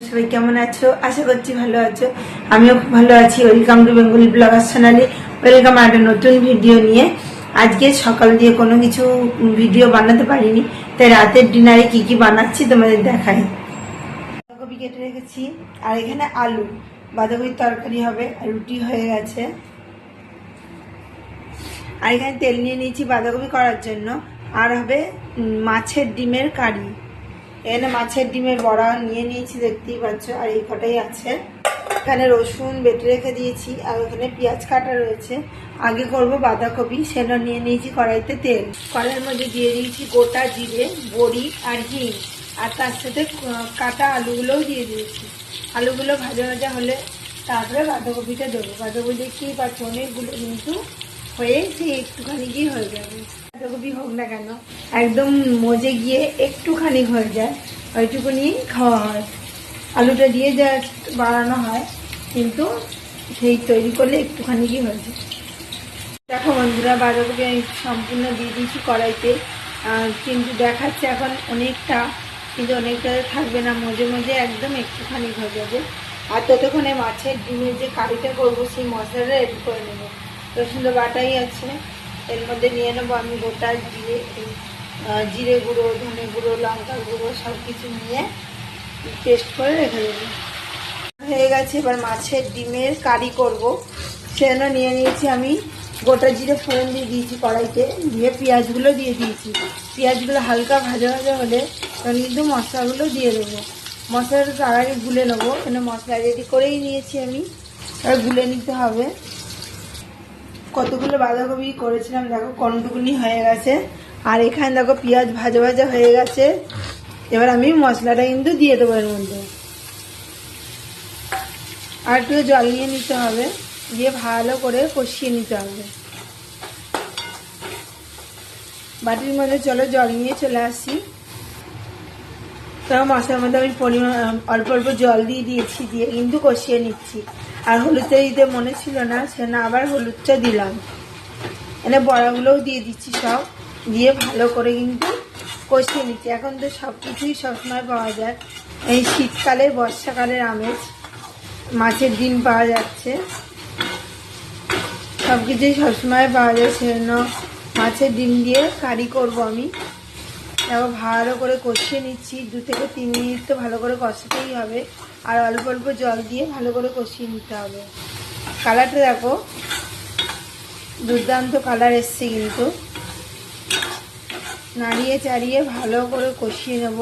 সবাই কেমন আছো? আশা করছি ভালো আছো। আমিও খুব ভালো আছি। Welcome to Bengali blogger Sonali welcome একটা নতুন ভিডিও নিয়ে। আজকে সকাল দিয়ে কোনো কিছু ভিডিও বানাতে পারিনি। তাই রাতের ডিনারে কি কি বানাচ্ছি তোমাদের দেখাই। বাঁধাকপি কেটে রেখেছি। আর এখানে আলু। বাঁধাকপির তরকারি হবে রুটি হয়ে গেছে। আর এখানে তেল নিয়ে নিয়েছি বাঁধাকপি করার জন্য। আর হবে মাছের ডিমের কারি। এখানে মাছের ডিমের বড়া নিয়ে নিয়েছি, দেখতেই পাচ্ছ, আর এই কটাই আছে। এখানে রসুন বেটে রেখে দিয়েছি, আর ওখানে পেঁয়াজ কাটা রয়েছে। আগে করব বাঁধাকপি, সেটা নিয়ে নিয়েছি কড়াইতে তেল। কড়াইয়ের মধ্যে দিয়ে দিয়েছি গোটা জিরে, বড়ি আর হিং। আর তার সাথে কাটা আলুগুলোও দিয়ে দিয়েছি। আলুগুলো ভাজা ভাজা হলে তারপরে বাঁধাকপিটা দেবো। বাঁধাকপি দেখতেই পাচ্ছ, অনেকগুলো কিন্তু হয়ে একটুখানি গিয়ে হয়ে যাবে। বাঁধাকপি হোক না কেন, একদম মজে গিয়ে একটুখানি হয়ে যায়, ওইটুকুনি খাওয়া হয়। আলুটা দিয়ে যা বাড়ানো হয়, কিন্তু সেই তৈরি করলে একটুখানি কি হয়ে যায়। দেখো বন্ধুরা বাঁধাকপি আমি সম্পূর্ণ দিয়ে দিয়েছি কড়াইতে। কিন্তু দেখাচ্ছে এখন অনেকটা, কিন্তু অনেকটা থাকবে না, মজে মজে একদম একটুখানি হয়ে যাবে। আর ততক্ষণে মাছের ডিমের যে কারিটা করব, সেই মশলাটা রেডি করে নেব। রসুন বাটাই আছে। এর মধ্যে নিয়ে নেব আমি গোটা জিরে জিরে গুঁড়ো, ধনে গুঁড়ো, লঙ্কা গুঁড়ো সব কিছু নিয়ে পেস্ট করে রেখে দেবো। হয়ে গেছে, এবার মাছের ডিমের কারি করব। সেজন্য নিয়ে নিয়েছি আমি গোটা জিরে ফোড়ন দিয়ে দিয়েছি কড়াইতে, দিয়ে পেঁয়াজগুলো দিয়ে দিয়েছি। পেঁয়াজগুলো হালকা ভাজা ভাজা হলে তখন কিন্তু মশলাগুলো দিয়ে দেবো। মশলাটা তার আগে গুলে নেব, এখানে মশলা রেডি করেই নিয়েছি আমি। এবার গুলে নিতে হবে। কতগুলো বাঁধাকপি করেছিলাম, দেখো কোনটুকুনি হয়ে গেছে। আর এখানে দেখো পেঁয়াজ ভাজা ভাজা হয়ে গেছে। এবার আমি মশলাটা কিন্তু দিয়ে দেবো এর মধ্যে। আর একটু জল নিয়ে নিতে হবে, দিয়ে ভালো করে কষিয়ে নিতে হবে। বাটির মধ্যে চলো জল নিয়ে চলে আসি। তো মশলার মধ্যে আমি পরিমাণ, অল্প অল্প জল দিয়ে দিয়েছি, দিয়ে কিন্তু কষিয়ে নিচ্ছি। আর হলুদটা দিতে মনে ছিল না, সে না আবার হলুদটা দিলাম। এনে বড়াগুলোও দিয়ে দিচ্ছি সব, দিয়ে ভালো করে কিন্তু কষিয়ে নিচ্ছি। এখন তো সব কিছুই সবসময় পাওয়া যায়। এই শীতকালে বর্ষাকালের আমেজ, মাছের ডিম পাওয়া যাচ্ছে। সব কিছুই সবসময় পাওয়া যায়, সেজন্য মাছের ডিম দিয়ে কারি করব আমি। দেখো, ভালো করে কষিয়ে নিচ্ছি। দু থেকে তিন মিনিট তো ভালো করে কষাতেই হবে। আর অল্প অল্প জল দিয়ে ভালো করে কষিয়ে নিতে হবে। কালারটা দেখো, দুর্দান্ত কালার এসছে কিন্তু। নাড়িয়ে চাড়িয়ে ভালো করে কষিয়ে নেব।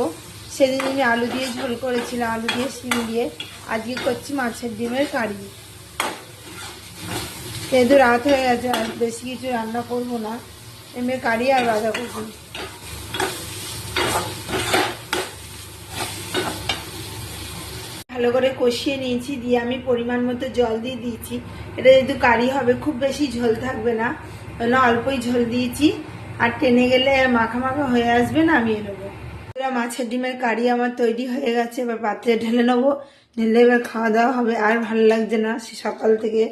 সেদিন আমি আলু দিয়ে ঝোল করেছিলাম, আলু দিয়ে শিম দিয়ে। আজকে করছি মাছের ডিমের কারি। যেহেতু রাত হয়ে গেছে, আর বেশি কিছু রান্না করব না। এমনি কারি আর বাঁধাকপি। ভালো করে কষিয়ে নিয়েছি, দিয়ে আমি পরিমাণ মতো জল দিয়ে দিয়েছি। এটা যেহেতু কারি হবে, খুব বেশি ঝোল থাকবে না। জন্য অল্পই ঝোল দিয়েছি। আর টেনে গেলে মাখা মাখা হয়ে আসবে না, আমি নেব মাছের ডিমের কারি আমার তৈরি হয়ে গেছে, এবার পাত্রে ঢেলে নেব। ঢেলে এবার খাওয়া দাওয়া হবে, আর ভালো লাগছে না। সে সকাল থেকে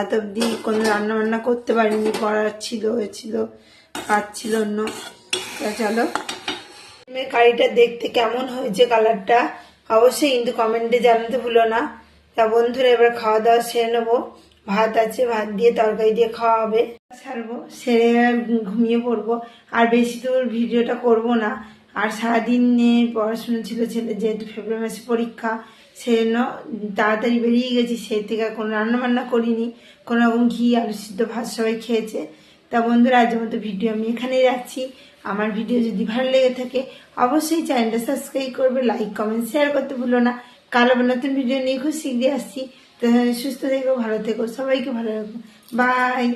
এত অব্দি কোনো রান্না বান্না করতে পারিনি পড়ার ছিল হয়েছিল, কাজ ছিল অন্য। চলো। ডিমের কারিটা দেখতে কেমন হয়েছে কালারটা অবশ্যই কিন্তু কমেন্টে জানাতে ভুলো না। তা বন্ধুরা, এবার খাওয়া দাওয়া সেরে নেব। ভাত আছে, ভাত দিয়ে তরকারি দিয়ে খাওয়া হবে। ছাড়বো, সেরে ঘুমিয়ে পড়ব। আর বেশি দূর ভিডিওটা করব না। আর সারাদিন নিয়ে পড়াশোনা ছিল ছেলে, যেহেতু ফেব্রুয়ারি মাসে পরীক্ষা, সেজন্য তাড়াতাড়ি বেরিয়ে গেছি। সেই থেকে আর কোনো রান্না বান্না করিনি। কোনো রকম ঘি, আলু সিদ্ধ ভাত সবাই খেয়েছে। তা বন্ধুরা, আজ মতো ভিডিও আমি এখানেই রাখছি। আমার ভিডিও যদি ভালো লেগে থাকে, অবশ্যই চ্যানেলটা সাবস্ক্রাইব করবে লাইক কমেন্ট শেয়ার করতে ভুলো না। কাল আবার নতুন ভিডিও নিয়ে খুব শিখে আসছি। তো সুস্থ থেকো, ভালো থেকো, সবাইকে ভালো রাখো। বাই